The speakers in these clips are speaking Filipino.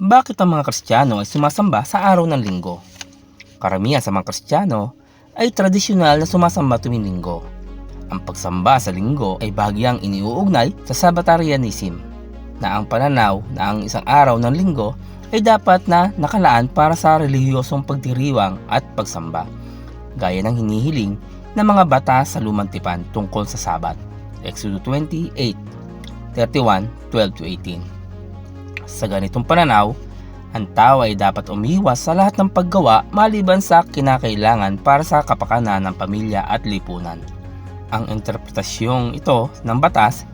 Bakit ang mga Kristiyano ay sumasamba sa araw ng linggo? Karamihan sa mga Kristiyano ay tradisyonal na sumasamba tuwing linggo. Ang pagsamba sa linggo ay bahagyang iniuugnay sa Sabbatarianism na ang pananaw na ang isang araw ng linggo ay dapat na nakalaan para sa relihiyosong pagdiriwang at pagsamba, gaya ng hinihiling ng mga batas sa lumang tipan tungkol sa Sabat. Exodus 28, 31, 12-18 Sa ganitong pananaw, ang tao ay dapat umiwas sa lahat ng paggawa maliban sa kinakailangan para sa kapakanan ng pamilya at lipunan. Ang interpretasyong ito ng batas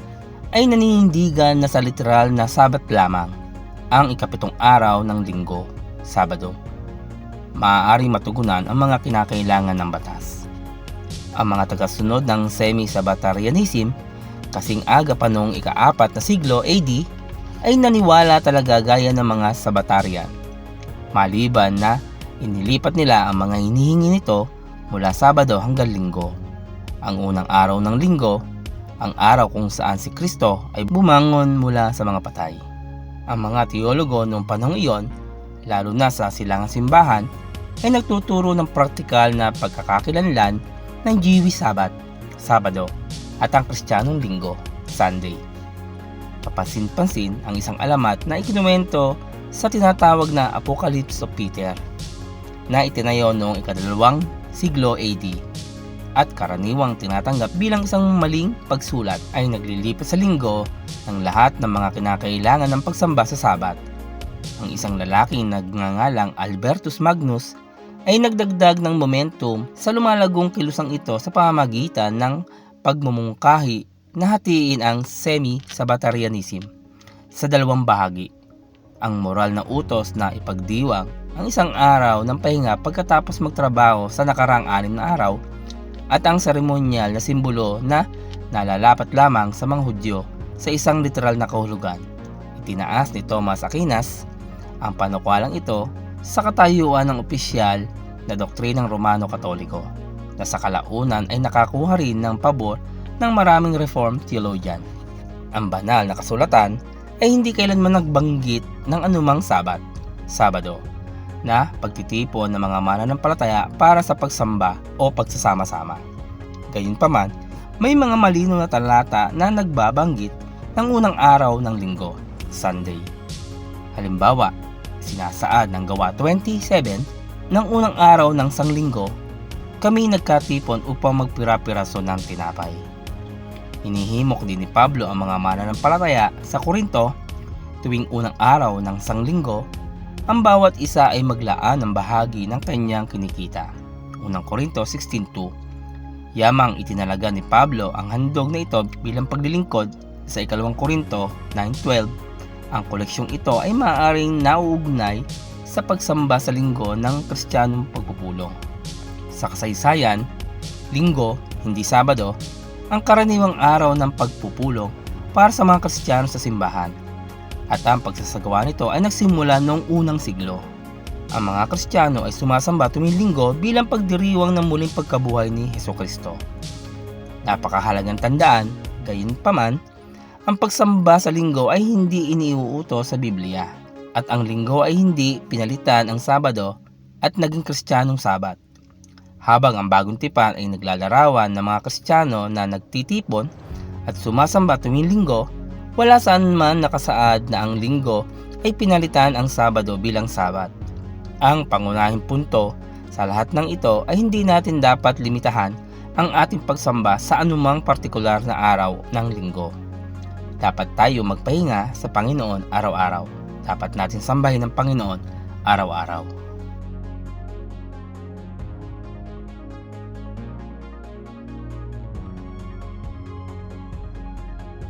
ay naninindigan na sa literal na sabat lamang, ang ikapitong araw ng linggo, Sabado. Maaari matugunan ang mga kinakailangan ng batas. Ang mga tagasunod ng semi-Sabbatarianism, kasing aga pa noong ikaapat na siglo AD, ay naniwala talaga gaya ng mga Sabbatarian. Maliban na inilipat nila ang mga hinihingi nito mula Sabado hanggang Linggo. Ang unang araw ng Linggo, ang araw kung saan si Kristo ay bumangon mula sa mga patay. Ang mga teologo noong panahong iyon, lalo na sa silangang simbahan, ay nagtuturo ng praktikal na pagkakakilanlan ng Jewish Sabbath, Sabado, at ang Kristiyanong Linggo, Sunday. Papansin-pansin ang isang alamat na ikinuwento sa tinatawag na Apocalypse of Peter na itinayo noong ikadalawang siglo AD at karaniwang tinatanggap bilang isang maling pagsulat ay naglilipat sa linggo ng lahat ng mga kinakailangan ng pagsamba sa Sabat. Ang isang lalaking nagngangalang Albertus Magnus ay nagdagdag ng momentum sa lumalagong kilusang ito sa pamamagitan ng pagmumungkahi na hatiin ang semi-Sabbatarianism sa dalawang bahagi. Ang moral na utos na ipagdiwang ang isang araw ng pahinga pagkatapos magtrabaho sa nakarang anim na araw at ang seremonyal na simbolo na nalalapat lamang sa mga Hudyo sa isang literal na kahulugan. Itinaas ni Thomas Aquinas ang panukwalang ito sa katayuan ng opisyal na doktrinang Romano-Katoliko na sa kalaunan ay nakakuha rin ng pabor ng maraming Reformed theologian. Ang banal na kasulatan ay hindi kailanman nagbanggit ng anumang sabat, Sabado, na pagtitipon ng mga mananampalataya para sa pagsamba o pagsasama-sama. Gayunpaman, may mga malino na talata na nagbabanggit ng unang araw ng linggo, Sunday. Halimbawa, sinasaad ng gawa 27 ng unang araw ng sanglinggo, kami nagkatipon upang magpira-piraso ng tinapay. Hinihimok din ni Pablo ang mga mananampalataya sa Korinto tuwing unang araw ng sanglinggo ang bawat isa ay maglaan ng bahagi ng kanyang kinikita. Unang Korinto 16.2 Yamang itinalaga ni Pablo ang handog na ito bilang paglilingkod sa ikalawang Korinto 9.12 Ang koleksyong ito ay maaaring nauugnay sa pagsamba sa linggo ng kristyanong pagpupulong. Sa kasaysayan, linggo, hindi Sabado, ang karaniwang araw ng pagpupulong para sa mga kristyano sa simbahan at ang pagsasagawa nito ay nagsimula noong unang siglo. Ang mga Kristiyano ay sumasamba tuwing linggo bilang pagdiriwang ng muling pagkabuhay ni Heso Kristo. Napakahalagang tandaan, gayon paman, ang pagsamba sa linggo ay hindi iniuuto sa Biblia at ang linggo ay hindi pinalitan ang Sabado at naging Kristiyanong Sabat. Habang ang bagong tipan ay naglalarawan ng mga Kristiyano na nagtitipon at sumasamba tuwing linggo, wala saan man nakasaad na ang linggo ay pinalitan ang Sabado bilang Sabat. Ang pangunahing punto sa lahat ng ito ay hindi natin dapat limitahan ang ating pagsamba sa anumang partikular na araw ng linggo. Dapat tayo magpahinga sa Panginoon araw-araw. Dapat natin sambahin ang Panginoon araw-araw.